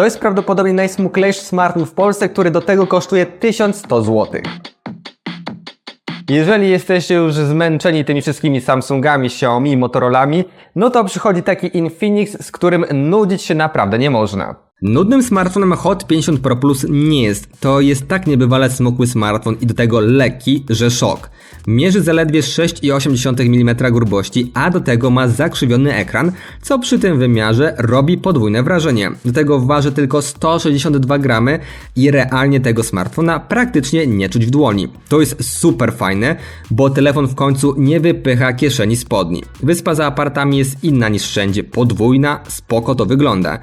To jest prawdopodobnie najsmuklejszy smartfon w Polsce, który do tego kosztuje 1100 zł. Jeżeli jesteście już zmęczeni tymi wszystkimi Samsungami, Xiaomi i Motorolami, no to przychodzi taki Infinix, z którym nudzić się naprawdę nie można. Nudnym smartfonem Hot 50 Pro Plus nie jest. To jest tak niebywale smukły smartfon i do tego lekki, że szok. Mierzy zaledwie 6,8 mm grubości, a do tego ma zakrzywiony ekran, co przy tym wymiarze robi podwójne wrażenie. Do tego waży tylko 162 gramy i realnie tego smartfona praktycznie nie czuć w dłoni. To jest super fajne, bo telefon w końcu nie wypycha kieszeni spodni. Wyspa za apartami jest inna niż wszędzie, podwójna, spoko to wygląda.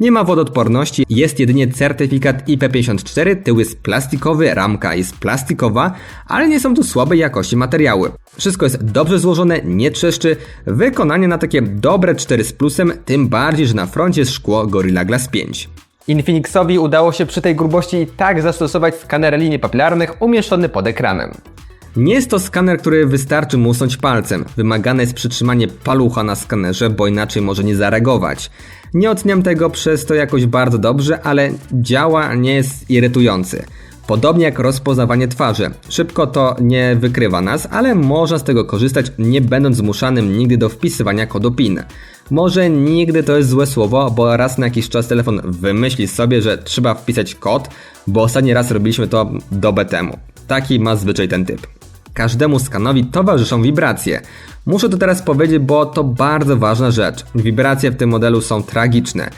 Nie ma wodoodporności, jest jedynie certyfikat IP54, tył jest plastikowy, ramka jest plastikowa, ale nie są tu słabej jakości materiały. Wszystko jest dobrze złożone, nie trzeszczy, wykonanie na takie dobre 4 z plusem, tym bardziej, że na froncie jest szkło Gorilla Glass 5. Infinixowi udało się przy tej grubości i tak zastosować skaner linii papilarnych umieszczony pod ekranem. Nie jest to skaner, który wystarczy mu usunąć palcem. Wymagane jest przytrzymanie palucha na skanerze, bo inaczej może nie zareagować. Nie oceniam tego przez to jakoś bardzo dobrze, ale działa, nie jest irytujący. Podobnie jak rozpoznawanie twarzy. Szybko to nie wykrywa nas, ale można z tego korzystać, nie będąc zmuszanym nigdy do wpisywania kodu PIN. Może nigdy to jest złe słowo, bo raz na jakiś czas telefon wymyśli sobie, że trzeba wpisać kod, bo ostatni raz robiliśmy to dobę temu. Taki ma zwyczaj ten typ. Każdemu skanowi towarzyszą wibracje. Muszę to teraz powiedzieć, bo to bardzo ważna rzecz. Wibracje w tym modelu są tragiczne.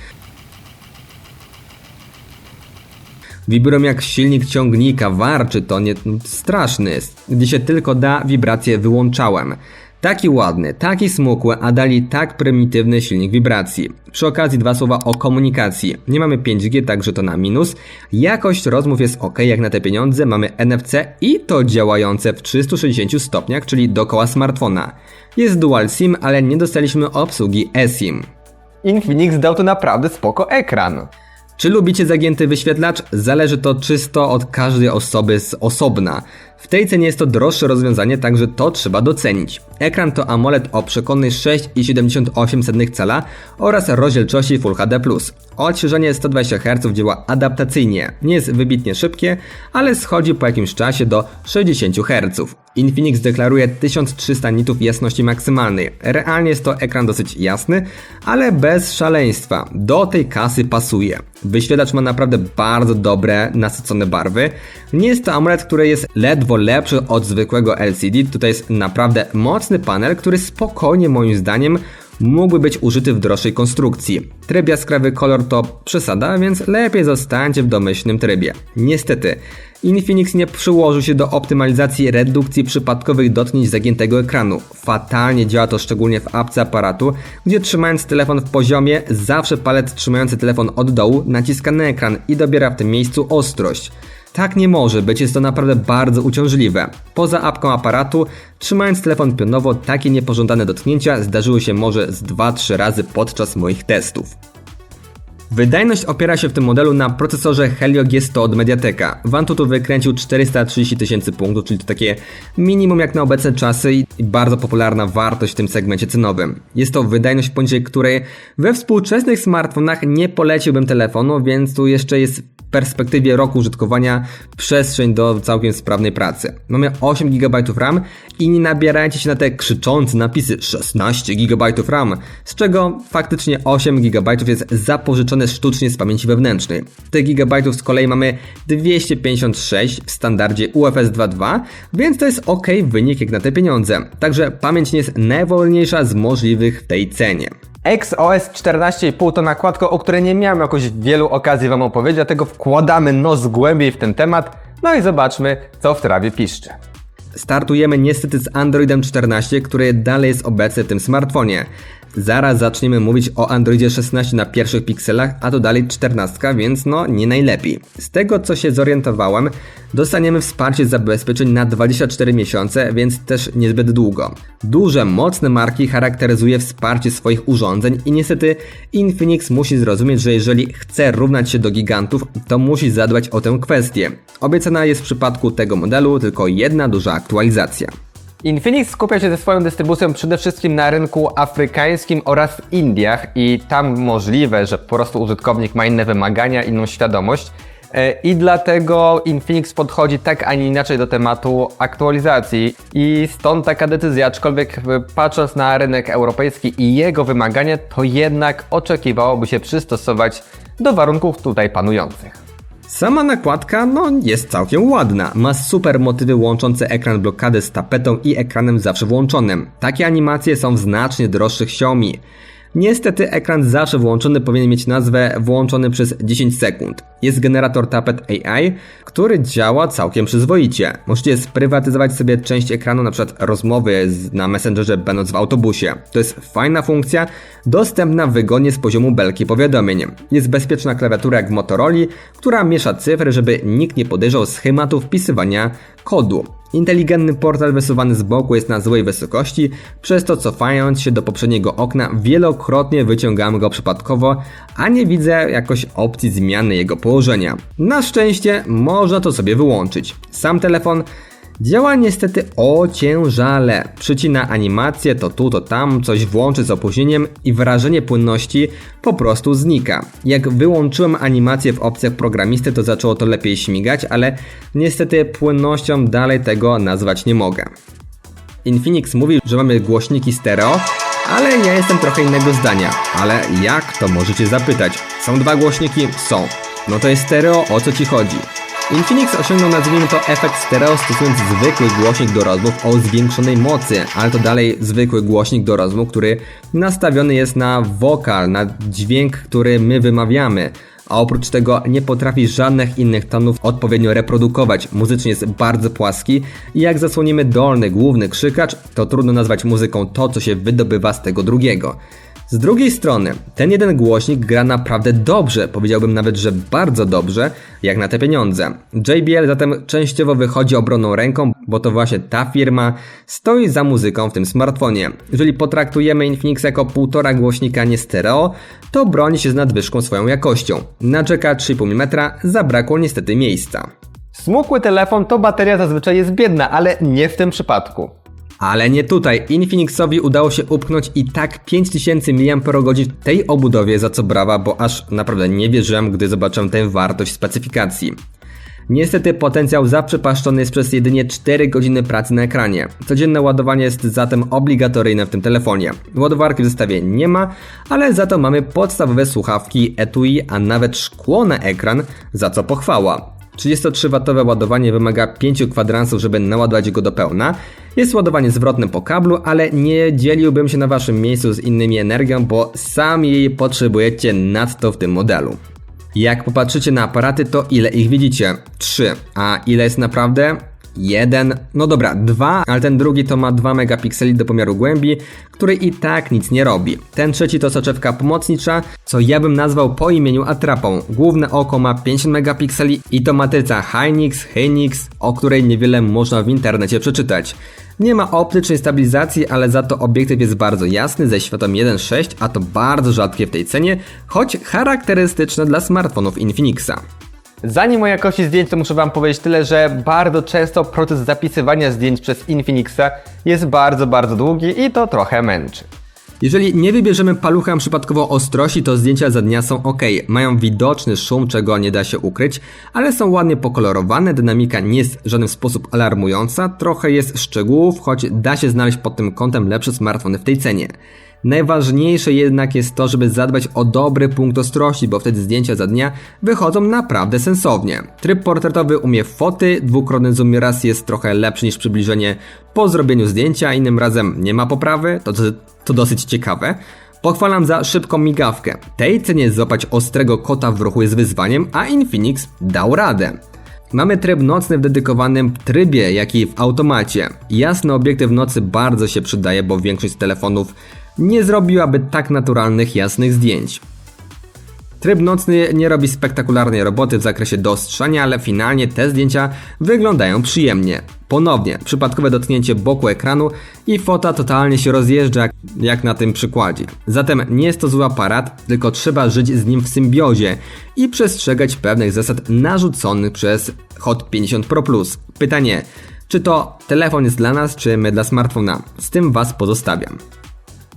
Wibrują jak silnik ciągnika, warczy to, nie, straszny jest. Gdzie się tylko da, wibracje wyłączałem. Taki ładny, taki smukły, a dali tak prymitywny silnik wibracji. Przy okazji dwa słowa o komunikacji. Nie mamy 5G, także to na minus. Jakość rozmów jest ok jak na te pieniądze. Mamy NFC i to działające w 360 stopniach, czyli dookoła smartfona. Jest dual SIM, ale nie dostaliśmy obsługi eSIM. Infinix dał tu naprawdę spoko ekran. Czy lubicie zagięty wyświetlacz? Zależy to czysto od każdej osoby z osobna. W tej cenie jest to droższe rozwiązanie, także to trzeba docenić. Ekran to AMOLED o przekonnej 6,78 cala oraz rozdzielczości Full HD+. Odświeżenie 120 Hz działa adaptacyjnie. Nie jest wybitnie szybkie, ale schodzi po jakimś czasie do 60 Hz. Infinix deklaruje 1300 nitów jasności maksymalnej. Realnie jest to ekran dosyć jasny, ale bez szaleństwa. Do tej kasy pasuje. Wyświetlacz ma naprawdę bardzo dobre, nasycone barwy. Nie jest to AMOLED, który jest ledwo lepszy od zwykłego LCD. Tutaj jest naprawdę mocny panel, który spokojnie moim zdaniem mógłby być użyty w droższej konstrukcji. Tryb jaskrawy kolor to przesada, więc lepiej zostańcie w domyślnym trybie. Niestety, Infinix nie przyłożył się do optymalizacji redukcji przypadkowych dotknięć zagiętego ekranu. Fatalnie działa to szczególnie w apce aparatu, gdzie trzymając telefon w poziomie, zawsze palec trzymający telefon od dołu naciska na ekran i dobiera w tym miejscu ostrość. Tak nie może być, jest to naprawdę bardzo uciążliwe. Poza apką aparatu, trzymając telefon pionowo, takie niepożądane dotknięcia zdarzyły się może z 2-3 razy podczas moich testów. Wydajność opiera się w tym modelu na procesorze Helio G100 od Mediateka. Vantutu wykręcił 430 tysięcy punktów, czyli to takie minimum jak na obecne czasy i bardzo popularna wartość w tym segmencie cenowym. Jest to wydajność poniżej której we współczesnych smartfonach nie poleciłbym telefonu, więc tu jeszcze jest perspektywie roku użytkowania przestrzeń do całkiem sprawnej pracy. Mamy 8 GB RAM i nie nabierajcie się na te krzyczące napisy 16 GB RAM, z czego faktycznie 8 GB jest zapożyczone sztucznie z pamięci wewnętrznej. Tych gigabajtów z kolei mamy 256 w standardzie UFS 2.2, więc to jest ok wynik jak na te pieniądze. Także pamięć nie jest najwolniejsza z możliwych w tej cenie. XOS 14,5 to nakładka, o której nie miałem jakoś wielu okazji Wam opowiedzieć, dlatego wkładamy nos głębiej w ten temat, no i zobaczmy, co w trawie piszczy. Startujemy niestety z Androidem 14, który dalej jest obecny w tym smartfonie. Zaraz zaczniemy mówić o Androidzie 16 na pierwszych pikselach, a to dalej 14, więc no nie najlepiej. Z tego co się zorientowałem, dostaniemy wsparcie zabezpieczeń na 24 miesiące, więc też niezbyt długo. Duże, mocne marki charakteryzuje wsparcie swoich urządzeń i niestety Infinix musi zrozumieć, że jeżeli chce równać się do gigantów, to musi zadbać o tę kwestię. Obiecana jest w przypadku tego modelu tylko jedna duża aktualizacja. Infinix skupia się ze swoją dystrybucją przede wszystkim na rynku afrykańskim oraz Indiach i tam możliwe, że po prostu użytkownik ma inne wymagania, inną świadomość. E, I dlatego Infinix podchodzi tak, a nie inaczej do tematu aktualizacji i stąd taka decyzja, aczkolwiek e, patrząc na rynek europejski i jego wymagania, to jednak oczekiwałoby się przystosować do warunków tutaj panujących. Sama nakładka, no, jest całkiem ładna. Ma super motywy łączące ekran blokady z tapetą i ekranem zawsze włączonym. Takie animacje są w znacznie droższych Xiaomi. Niestety ekran zawsze włączony powinien mieć nazwę włączony przez 10 sekund. Jest generator tapet AI, który działa całkiem przyzwoicie. Możecie sprywatyzować sobie część ekranu, np. rozmowy z- na Messengerze będąc w autobusie. To jest fajna funkcja, dostępna wygodnie z poziomu belki powiadomień. Jest bezpieczna klawiatura jak w Motorola, która miesza cyfry, żeby nikt nie podejrzał schematu wpisywania kodu. Inteligentny portal wysuwany z boku jest na złej wysokości, przez to cofając się do poprzedniego okna wielokrotnie wyciągamy go przypadkowo, a nie widzę jakoś opcji zmiany jego położenia. Na szczęście można to sobie wyłączyć. Sam telefon Działa niestety ociężale. Przycina animację, to tu, to tam, coś włączy z opóźnieniem i wrażenie płynności po prostu znika. Jak wyłączyłem animację w opcjach programisty, to zaczęło to lepiej śmigać, ale niestety płynnością dalej tego nazwać nie mogę. Infinix mówi, że mamy głośniki stereo, ale ja jestem trochę innego zdania. Ale jak to możecie zapytać? Są dwa głośniki? Są. No to jest stereo, o co ci chodzi? Infinix osiągnął nazwijmy to efekt stereo stosując zwykły głośnik do rozmów o zwiększonej mocy, ale to dalej zwykły głośnik do rozmów, który nastawiony jest na wokal, na dźwięk, który my wymawiamy. A oprócz tego nie potrafi żadnych innych tonów odpowiednio reprodukować. Muzycznie jest bardzo płaski i jak zasłonimy dolny, główny krzykacz, to trudno nazwać muzyką to, co się wydobywa z tego drugiego. Z drugiej strony, ten jeden głośnik gra naprawdę dobrze, powiedziałbym nawet, że bardzo dobrze, jak na te pieniądze. JBL zatem częściowo wychodzi obronną ręką, bo to właśnie ta firma stoi za muzyką w tym smartfonie. Jeżeli potraktujemy Infinix jako półtora głośnika nie stereo, to broni się z nadwyżką swoją jakością. Na jacka 3,5 mm zabrakło niestety miejsca. Smukły telefon to bateria zazwyczaj jest biedna, ale nie w tym przypadku. Ale nie tutaj. Infinixowi udało się upchnąć i tak 5000 mAh tej obudowie, za co brawa, bo aż naprawdę nie wierzyłem, gdy zobaczyłem tę wartość specyfikacji. Niestety potencjał zaprzepaszczony jest przez jedynie 4 godziny pracy na ekranie. Codzienne ładowanie jest zatem obligatoryjne w tym telefonie. Ładowarki w zestawie nie ma, ale za to mamy podstawowe słuchawki etui, a nawet szkło na ekran, za co pochwała. 33W ładowanie wymaga 5 kwadransów, żeby naładować go do pełna. Jest ładowanie zwrotne po kablu, ale nie dzieliłbym się na waszym miejscu z innymi energią, bo sami jej potrzebujecie nadto w tym modelu. Jak popatrzycie na aparaty, to ile ich widzicie? 3. A ile jest naprawdę? Jeden, no dobra, dwa, ale ten drugi to ma 2 megapikseli do pomiaru głębi, który i tak nic nie robi. Ten trzeci to soczewka pomocnicza, co ja bym nazwał po imieniu atrapą. Główne oko ma 50 megapikseli i to matryca Hynix, Hynix, o której niewiele można w internecie przeczytać. Nie ma optycznej stabilizacji, ale za to obiektyw jest bardzo jasny ze światłem 1.6, a to bardzo rzadkie w tej cenie, choć charakterystyczne dla smartfonów Infinixa. Zanim o jakości zdjęć, to muszę Wam powiedzieć tyle, że bardzo często proces zapisywania zdjęć przez Infinixa jest bardzo, bardzo długi i to trochę męczy. Jeżeli nie wybierzemy paluchem przypadkowo ostrości, to zdjęcia za dnia są ok. Mają widoczny szum, czego nie da się ukryć, ale są ładnie pokolorowane, dynamika nie jest w żaden sposób alarmująca, trochę jest szczegółów, choć da się znaleźć pod tym kątem lepsze smartfony w tej cenie. Najważniejsze jednak jest to, żeby zadbać o dobry punkt ostrości, bo wtedy zdjęcia za dnia wychodzą naprawdę sensownie. Tryb portretowy umie foty, dwukrotny zoom raz jest trochę lepszy niż przybliżenie po zrobieniu zdjęcia, innym razem nie ma poprawy, to, to, dosyć ciekawe. Pochwalam za szybką migawkę. Tej cenie złapać ostrego kota w ruchu jest wyzwaniem, a Infinix dał radę. Mamy tryb nocny w dedykowanym trybie, jak i w automacie. Jasny obiektyw nocy bardzo się przydaje, bo większość telefonów nie zrobiłaby tak naturalnych, jasnych zdjęć. Tryb nocny nie robi spektakularnej roboty w zakresie doostrzania, ale finalnie te zdjęcia wyglądają przyjemnie. Ponownie, przypadkowe dotknięcie boku ekranu i fota totalnie się rozjeżdża, jak na tym przykładzie. Zatem nie jest to zły aparat, tylko trzeba żyć z nim w symbiozie i przestrzegać pewnych zasad narzuconych przez Hot 50 Pro Plus. Pytanie, Czy to telefon jest dla nas, czy my dla smartfona? Z tym Was pozostawiam.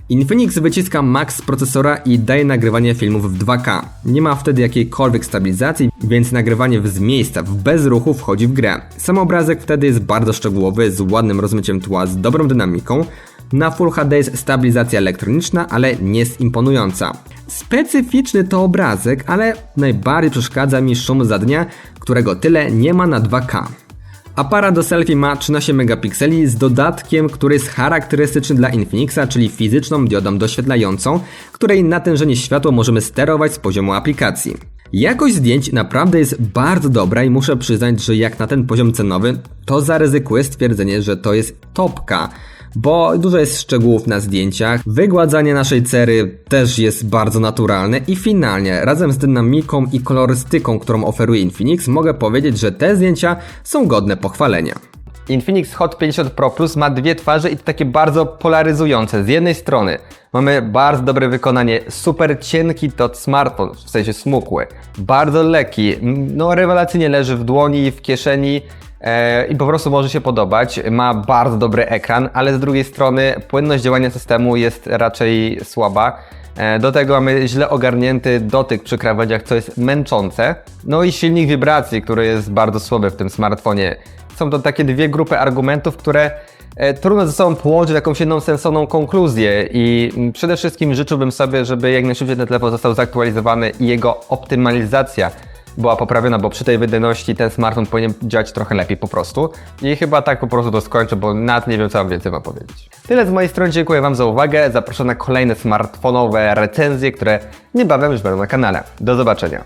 Infinix wyciska max z procesora i daje nagrywanie filmów w 2K. Nie ma wtedy jakiejkolwiek stabilizacji, więc nagrywanie z miejsca w bezruchu wchodzi w grę. Sam obrazek wtedy jest bardzo szczegółowy, z ładnym rozmyciem tła, z dobrą dynamiką. Na Full HD jest stabilizacja elektroniczna, ale nie jest imponująca. Specyficzny to obrazek, ale najbardziej przeszkadza mi szum za dnia, którego tyle nie ma na 2K. Aparat do selfie ma 13 megapikseli z dodatkiem, który jest charakterystyczny dla Infinixa, czyli fizyczną diodą doświetlającą, której natężenie światła możemy sterować z poziomu aplikacji. Jakość zdjęć naprawdę jest bardzo dobra i muszę przyznać, że jak na ten poziom cenowy, to zaryzykuję stwierdzenie, że to jest topka bo dużo jest szczegółów na zdjęciach, wygładzanie naszej cery też jest bardzo naturalne i finalnie, razem z dynamiką i kolorystyką, którą oferuje Infinix, mogę powiedzieć, że te zdjęcia są godne pochwalenia. Infinix Hot 50 Pro Plus ma dwie twarze i to takie bardzo polaryzujące. Z jednej strony mamy bardzo dobre wykonanie, super cienki to smartfon, w sensie smukły, bardzo lekki, no rewelacyjnie leży w dłoni, w kieszeni i po prostu może się podobać. Ma bardzo dobry ekran, ale z drugiej strony płynność działania systemu jest raczej słaba. E, Do tego mamy źle ogarnięty dotyk przy krawędziach, co jest męczące. No i silnik wibracji, który jest bardzo słaby w tym smartfonie. Są to takie dwie grupy argumentów, które e, trudno ze sobą połączyć jakąś jedną sensowną konkluzję i mm, przede wszystkim życzyłbym sobie, żeby jak najszybciej ten telefon został zaktualizowany i jego optymalizacja była poprawiona, bo przy tej wydajności ten smartfon powinien działać trochę lepiej po prostu. I chyba tak po prostu to skończę, bo nawet nie wiem, co mam więcej wam powiedzieć. Tyle z mojej strony, dziękuję wam za uwagę. Zapraszam na kolejne smartfonowe recenzje, które niebawem już będą na kanale. Do zobaczenia.